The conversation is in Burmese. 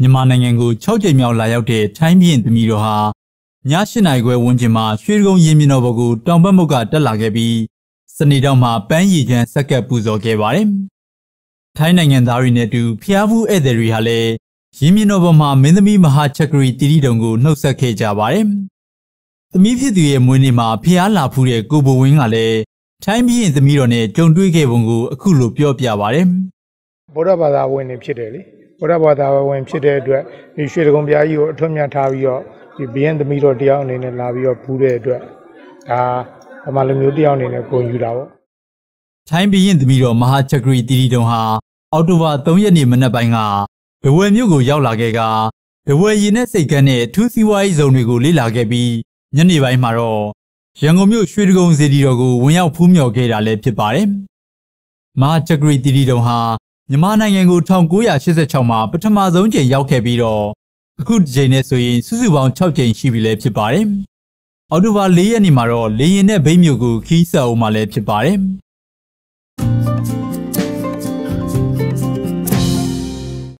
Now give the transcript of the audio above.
မြန်မာနိုင်ငံကို6ကြိမ်မြောက်လာရောက်တဲ့ထိုင်းပြည်သမီးတော်ဟာည8နာရီခွဲဝန်းကျင်မှာရွှေကုန်းရင်မြင်တော်ဘုကိုတောင်ဘက်မုတ်ကတက်လာခဲ့ပြီးစနေတောင်မှာပန်းရည်ချမ်းဆက်ကပ်ပူဇော်ခဲ့ပါတယ်။ ထိုင်းနိုင်ငံသားတွေနဲ့အတူဖျားဖူးဧည့်သည်တွေဟာလည်းရင်မြင်တော်ဘုမှာမင်းသမီးမဟာချက်ဂရီတီတီတုံကိုနှုတ်ဆက်ခဲ့ကြပါတယ်။သမီးဖြစ်သူရဲ့မွေးနေ့မှာဖျားလာဖူးတဲ့ကိုဘဝင်းကလည်းထိုင်းပြည်သမီးတော်နဲ့ကြုံတွေ့ခဲ့ပုံကိုအခုလိုပြောပြပါတယ်။ဗုဒ္ဓဘာသာဝင်နေဖြစ်တယ်လေ။ဘုရားဘာသာဝင်ဖြစ်တဲ့အတွက်ဒီရွှေတကုံဘုရားကြီးကိုအထွတ်မြတ်ထားပြီးတော့ဒီဘီယန်သမီးတော်တယောက်အနေနဲ့လာပြီးတော့ဖူးတဲ့အတွက်ဒါဗမာလူမျိုးတယောက်အနေနဲ့ဂုဏ်ယူတာပေါ့ထိုင်းဘီယန်သမီးတော်မဟာချက်ဂရီတီတီတုံဟာ အောက်တိုဘာ3ရက်နေ့မနက်ပိုင်းကဘဝယ်မြို့ကိုရောက်လာခဲ့ကဘဝယ်ရည်နဲ့စိတ်ကန်းနဲ့ထူးစီးပွားရေးဇုံတွေကိုလေ့လာခဲ့ပြီးညနေပိုင်းမှာတော့ရန်ကုန်မြို့ရွှေတကုံစီတီတော်ကိုဝင်ရောက်ဖူးမြော်ခဲ့တာလည်းဖြစ်ပါတယ်။မဟာချက်ဂရီတီတီတုံဟာမြန်မာနိုင်ငံကို1986မှာပထမဆုံးချိန်ရောက်ခဲ့ပြီးတော့အခုဒီချိန်နဲ့ဆိုရင်စုစုပေါင်း6ချိန်ရှိပြီလည်းဖြစ်ပါတယ်။အော်တိုဘာ4ရက်နေ့မှာတော့လေရင်နဲ့ဘိတ်မြို့ကိုခီးဆက်အောင်မှလည်းဖြစ်ပါတယ်။